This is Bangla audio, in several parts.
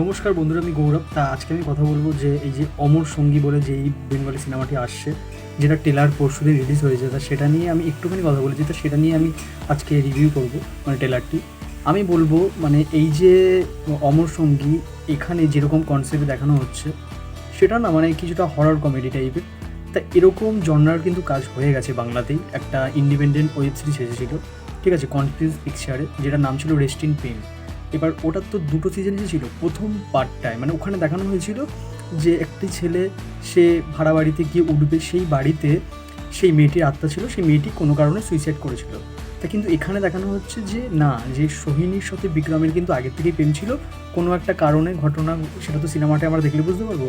নমস্কার বন্ধুরা, আমি গৌরব। তা আজকে আমি কথা বলব যে এই যে অমর সঙ্গী বলে যে এই বেঙ্গলি সিনেমাটি আসছে, যেটা টেলার পরশু দিন রিলিজ হয়েছে, তা সেটা নিয়ে আমি একটুখানি কথা বলেছি। তা সেটা নিয়ে আমি আজকে রিভিউ করব মানে টেলারটি। আমি বলব মানে এই যে অমর সঙ্গী এখানে যেরকম কনসেপ্ট দেখানো হচ্ছে, সেটা না মানে কিছুটা হরর কমেডি টাইপের তা এরকম জনরার কিন্তু কাজ হয়ে গেছে বাংলাতেই। একটা ইন্ডিপেন্ডেন্ট ওয়েব সিরিজ এসেছিল, ঠিক আছে কনফিউজ পিকচারে যেটার নাম ছিল রেস্ট ইন পেন এবার ওটার তো দুটো সিজন এসেছিল প্রথম পার্টটায় মানে ওখানে দেখানো হয়েছিল যে একটি ছেলে, সে ভাড়া বাড়িতে গিয়ে উঠবে সেই বাড়িতে, সেই মেয়েটির আত্মা ছিল, সেই মেয়েটি কোনো কারণে সুইসাইড করেছিল। তা কিন্তু এখানে দেখানো হচ্ছে যে, না, যে সোহিনীর সাথে বিক্রমের কিন্তু আগের থেকেই প্রেম ছিল। কোনো একটা কারণে ঘটনা, সেটা তো সিনেমাটা আমরা দেখলে বুঝতে পারব,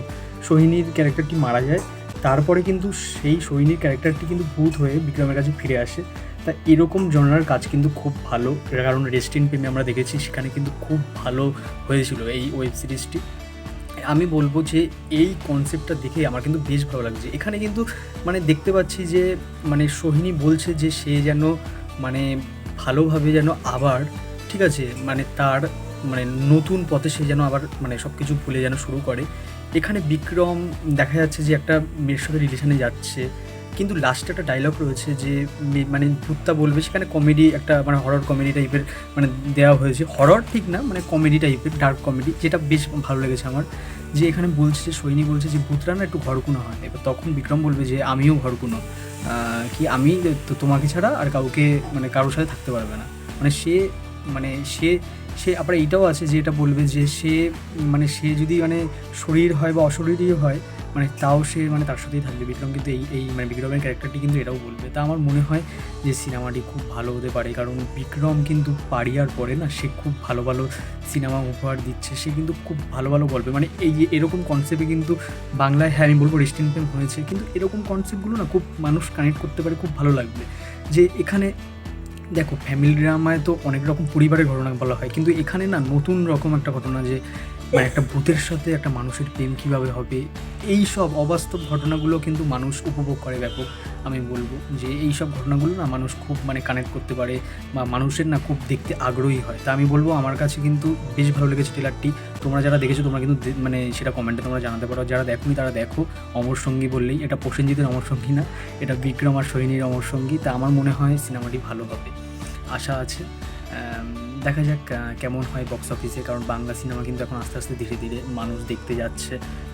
সোহিনীর ক্যারেক্টারটি মারা যায়? তারপরে কিন্তু সেই সোহিনীর ক্যারেক্টারটি কিন্তু ভূত হয়ে বিক্রমের কাছে ফিরে আসে। তা এরকম জনরার কাজ কিন্তু খুব ভালো কারণ রেস্ট ইন প্রেমে আমরা দেখেছি, সেখানে কিন্তু খুব ভালো হয়েছিল এই ওয়েব সিরিজটি আমি বলব যে এই কনসেপ্টটা দেখে আমার কিন্তু বেশ ভালো লাগছে। এখানে কিন্তু মানে দেখতে পাচ্ছি যে মানে সোহিনী বলছে যে সে যেন মানে ভালোভাবে যেন আবার, ঠিক আছে মানে তার মানে নতুন পথে সে যেন আবার মানে সব কিছু ভুলে যেন শুরু করে। এখানে বিক্রম দেখা যাচ্ছে যে একটা মেয়ের সাথে রিলেশনে যাচ্ছে, কিন্তু লাস্টে একটা ডায়লগ রয়েছে যে মানে ভূতটা বলবে সেখানে কমেডি একটা মানে হরর কমেডি টাইপের মানে দেওয়া হয়েছে। হরর ঠিক না মানে কমেডি টাইপের ডার্ক কমেডি যেটা বেশ ভালো লেগেছে আমার। যে এখানে বলছে যে সৈনী বলছে যে ভূতরা না একটু ঘরকুনো হয়। এবার তখন বিক্রম বলবে যে আমিও ঘরকুনো। কি আমি? তো তোমাকে ছাড়া আর কাউকে মানে কারোর সাথে থাকতে পারবে না। মানে সে মানে সে সে, আবার এইটাও আছে যে এটা বলবে যে সে মানে সে যদি মানে শরীর হয় বা অশরীরই হয় মানে তাও সে মানে তার সাথেই থাকবে। বিক্রম কিন্তু এই এই মানে বিক্রমের ক্যারেক্টারটি কিন্তু এটাও বলবে। তা আমার মনে হয় যে সিনেমাটি খুব ভালো হতে পারে। কারণ বিক্রম কিন্তু পারিয়ার পরে না। সে খুব ভালো ভালো সিনেমা উপহার দিচ্ছে। সে কিন্তু খুব ভালো ভালো গল্প মানে এই এরকম কনসেপ্টে কিন্তু বাংলায় হ্যাঁ আমি বলব রেস্টিন হয়েছে। কিন্তু এরকম কনসেপ্টগুলো না খুব মানুষ কানেক্ট করতে পারে, খুব ভালো লাগবে। যে এখানে দেখো ফ্যামিলি ড্রামায় তো অনেক রকম পরিবারের ঘটনা বলা হয়, কিন্তু এখানে না নতুন রকম একটা ঘটনা যে মানে একটা ভূতের সাথে একটা মানুষের প্রেম কীভাবে হবে? এই সব অবাস্তব ঘটনাগুলো কিন্তু মানুষ উপভোগ করে ব্যাপক আমি বলব যে এই সব ঘটনাগুলো না মানুষ খুব মানে কানেক্ট করতে পারে বা মানুষের না খুব দেখতে আগ্রহী হয়। তা আমি বলব আমার কাছে কিন্তু বেশ ভালো লেগেছে ট্রেলারটি তোমরা যারা দেখেছ, তোমরা কিন্তু মানে সেটা কমেন্টে তোমরা জানাতে পারো। যারা দেখোনি, তারা দেখো। অমর সঙ্গী বললেই, এটা প্রসেনজিতের অমর সঙ্গী না, এটা বিক্রম আর সোহিনীর অমর সঙ্গী। তা আমার মনে হয় সিনেমাটি ভালো হবে। আশা আছে। দেখা যাক কেমন হয় বক্স অফিসে কারণ বাংলা সিনেমা কিন্তু এখন আস্তে আস্তে ধীরে ধীরে মানুষ দেখতে যাচ্ছে।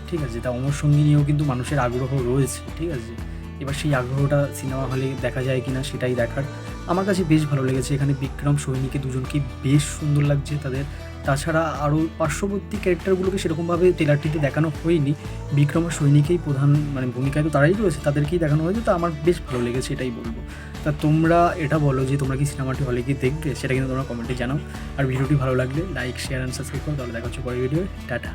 ঠিক আছে, তা অমর সঙ্গী নিয়েও কিন্তু মানুষের আগ্রহ রয়েছে, ঠিক আছে? এবার সেই আগ্রহটা সিনেমা হলে দেখা যায় কি না সেটাই দেখার। আমার কাছে বেশ ভালো লেগেছে, এখানে বিক্রম সৈনিকে দুজনকে বেশ সুন্দর লাগছে তাদের তাছাড়া আরও পার্শ্ববর্তী ক্যারেক্টারগুলোকে সেরকমভাবে ট্রেলারটিতে দেখানো হয়নি। বিক্রম সৈনিকেই প্রধান মানে ভূমিকায় তো তারাই রয়েছে, তাদেরকেই দেখানো হয়েছে তো আমার বেশ ভালো লেগেছে এটাই বলব। তা তোমরা এটা বলো যে তোমরা কি সিনেমাটি হলে গিয়ে দেখবে, সেটা কিন্তু তোমরা কমেন্টে জানাও। আর ভিডিওটি ভালো লাগলে লাইক শেয়ার অ্যান্ড সাবস্ক্রাইব করো, তাহলে দেখা হচ্ছে পরের ভিডিও টাটা।